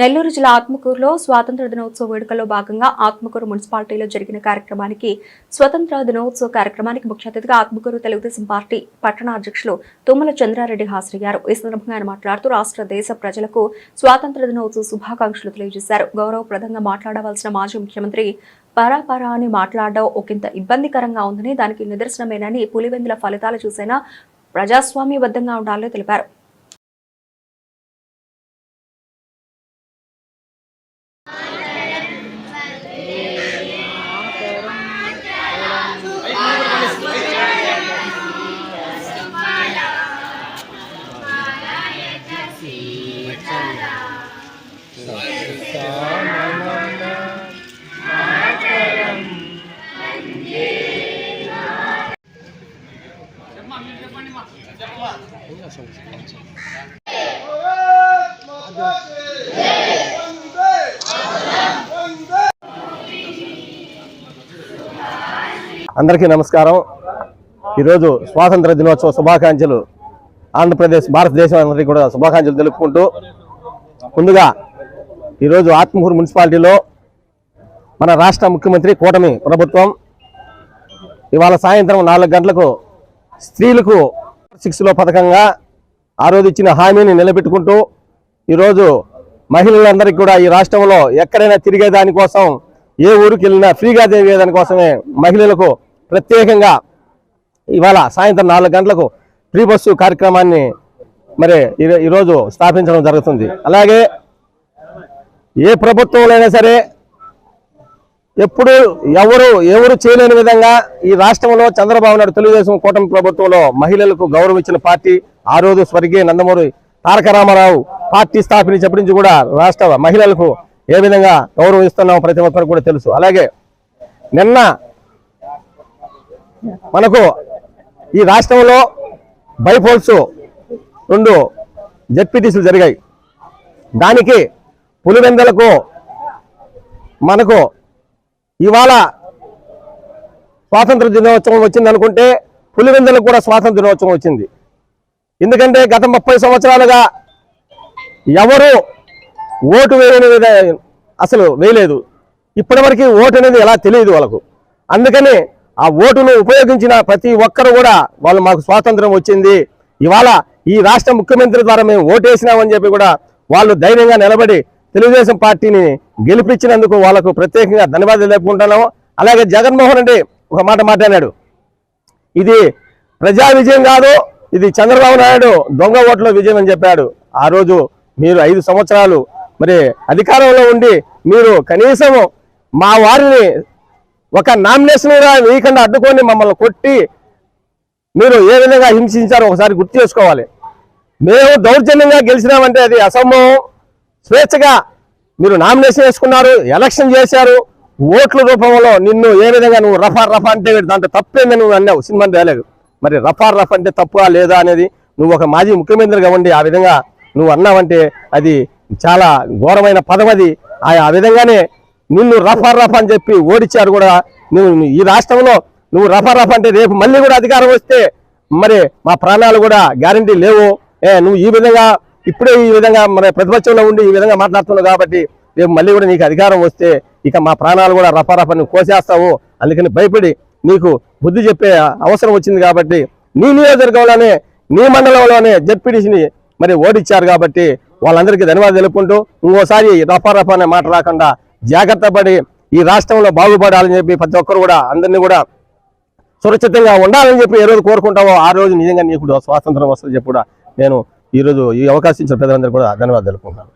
నెల్లూరు జిల్లా ఆత్మకూరులో స్వాతంత్ర దినోత్సవ వేడుకల్లో భాగంగా ఆత్మకూరు మున్సిపాలిటీలో జరిగిన కార్యక్రమానికి స్వతంత్ర దినోత్సవ కార్యక్రమానికి ముఖ్య అతిథిగా ఆత్మకూరు తెలుగుదేశం పార్టీ పట్టణ అధ్యక్షులు తుమ్మల చంద్రారెడ్డి హాజరయ్యారు. ఈ సందర్భంగా ఆయన మాట్లాడుతూ రాష్ట్ర దేశ ప్రజలకు స్వాతంత్ర దినోత్సవ శుభాకాంక్షలు తెలియజేశారు. గౌరవప్రదంగా మాట్లాడవలసిన మాజీ ముఖ్యమంత్రి పరాపరా అని మాట్లాడడం ఒకంత ఇబ్బందికరంగా ఉందని దానికి నిదర్శనమేనని పులివెందుల ఫలితాలు చూసైనా ప్రజాస్వామ్యబద్ధంగా ఉండాలని తెలిపారు. అందరికీ నమస్కారం. ఈరోజు స్వాతంత్ర దినోత్సవ శుభాకాంక్షలు. ఆంధ్రప్రదేశ్ భారతదేశం అందరికీ కూడా శుభాకాంక్షలు తెలుపుకుంటూ ముందుగా ఈరోజు ఆత్మకూరు మున్సిపాలిటీలో మన రాష్ట్ర ముఖ్యమంత్రి కూటమి ప్రభుత్వం ఇవాళ సాయంత్రం నాలుగు గంటలకు స్త్రీలకు సిక్స్లో పథకంగా ఆ రోజు ఇచ్చిన హామీని నిలబెట్టుకుంటూ ఈరోజు మహిళలందరికీ కూడా ఈ రాష్ట్రంలో ఎక్కడైనా తిరిగే దానికోసం ఏ ఊరికి వెళ్ళినా ఫ్రీగా తిరిగే దానికోసమే మహిళలకు ప్రత్యేకంగా ఇవాళ సాయంత్రం నాలుగు గంటలకు ఫ్రీ బస్సు కార్యక్రమాన్ని మరి ఈ- ఈరోజు స్థాపించడం జరుగుతుంది. అలాగే ఏ ప్రభుత్వంలో అయినా సరే ఎప్పుడు ఎవరు ఎవరు చేయలేని విధంగా ఈ రాష్ట్రంలో చంద్రబాబు నాయుడు తెలుగుదేశం కూటమి ప్రభుత్వంలో మహిళలకు గౌరవించిన పార్టీ ఆ రోజు స్వర్గీయ నందమూరి తారక రామారావు పార్టీ స్థాపించినప్పటి నుంచి కూడా రాష్ట్ర మహిళలకు ఏ విధంగా గౌరవిస్తున్నామో ప్రతి ఒక్కరికి కూడా తెలుసు. అలాగే నిన్న మనకు ఈ రాష్ట్రంలో బైపోల్స్ రెండు జడ్పీటీసీలు జరిగాయి. దానికి పులివెందలకు మనకు ఇవాళ స్వాతంత్ర దినోత్సవం వచ్చింది అనుకుంటే పులివెందులకు కూడా స్వాతంత్ర దినోత్సవం వచ్చింది. ఎందుకంటే గత ముప్పై సంవత్సరాలుగా ఎవరు ఓటు వేయని అసలు వేయలేదు. ఇప్పటివరకు ఓటు అనేది ఎలా తెలియదు వాళ్ళకు. అందుకని ఆ ఓటును ఉపయోగించిన ప్రతి ఒక్కరు కూడా వాళ్ళు మాకు స్వాతంత్రం వచ్చింది. ఇవాళ ఈ రాష్ట్ర ముఖ్యమంత్రి ద్వారా మేము ఓటేసినామని చెప్పి కూడా వాళ్ళు ధైర్యంగా నిలబడి తెలుగుదేశం పార్టీని గెలిపించినందుకు వాళ్ళకు ప్రత్యేకంగా ధన్యవాదాలు తెలుపుకుంటున్నాము. అలాగే జగన్మోహన్ రెడ్డి ఒక మాట మాట్లాడాడు. ఇది ప్రజా విజయం కాదు ఇది చంద్రబాబు నాయుడు దొంగ ఓట్ల విజయం అని చెప్పాడు. ఆ రోజు మీరు ఐదు సంవత్సరాలు మరి అధికారంలో ఉండి మీరు కనీసం మా వారిని ఒక నామినేషన్గా వేయకుండా అడ్డుకొని మమ్మల్ని కొట్టి మీరు ఏ విధంగా హింసించారో ఒకసారి గుర్తు చేసుకోవాలి. మేము దౌర్జన్యంగా గెలిచినామంటే అది అసంభవం. స్వేచ్ఛగా మీరు నామినేషన్ వేసుకున్నారు ఎలక్షన్ చేశారు ఓట్ల రూపంలో నిన్ను ఏ విధంగా నువ్వు రఫా రఫా అంటే దాంట్లో తప్పేందని నువ్వు అన్నావు సినిమా డైలాగ్ మరి రఫా రఫ్ అంటే తప్పా లేదా అనేది నువ్వు ఒక మాజీ ముఖ్యమంత్రిగా ఉండి ఆ విధంగా నువ్వు అన్నావంటే అది చాలా ఘోరమైన పదం అది. ఆ విధంగానే నిన్ను రఫా రఫ్ అని చెప్పి ఓడిచ్చారు కూడా నువ్వు ఈ రాష్ట్రంలో నువ్వు రఫా రఫ్ అంటే రేపు మళ్ళీ కూడా అధికారం వస్తే మరి మా ప్రాణాలు కూడా గ్యారంటీ లేవు. ఏ నువ్వు ఈ విధంగా ఇప్పుడే ఈ విధంగా మన ప్రతిపక్షంలో ఉండి ఈ విధంగా మాట్లాడుతున్నావు కాబట్టి రేపు మళ్ళీ కూడా నీకు అధికారం వస్తే ఇక మా ప్రాణాలు కూడా రఫా నువ్వు కోసేస్తావు. అందుకని భయపడి నీకు బుద్ధి చెప్పే అవసరం వచ్చింది కాబట్టి నీ నియోజకవర్గంలోనే నీ మండలంలోనే జడ్పీడీసీని మరి ఓడిచ్చారు కాబట్టి వాళ్ళందరికీ ధన్యవాదాలు తెలుపుకుంటూ ఇంకోసారి రఫా అనే మాట రాకుండా జాగ్రత్త పడి ఈ రాష్ట్రంలో బాగుపడాలని చెప్పి ప్రతి ఒక్కరు కూడా అందరినీ కూడా సురక్షితంగా ఉండాలని చెప్పి ఏ రోజు కోరుకుంటావో ఆ రోజు నిజంగా నీకు స్వాతంత్రం వస్తుంది చెప్పి కూడా నేను ఈ రోజు ఈ అవకాశం ఇచ్చిన ప్రజలందరూ కూడా ధన్యవాదాలు తెలుపుకుంటున్నాను.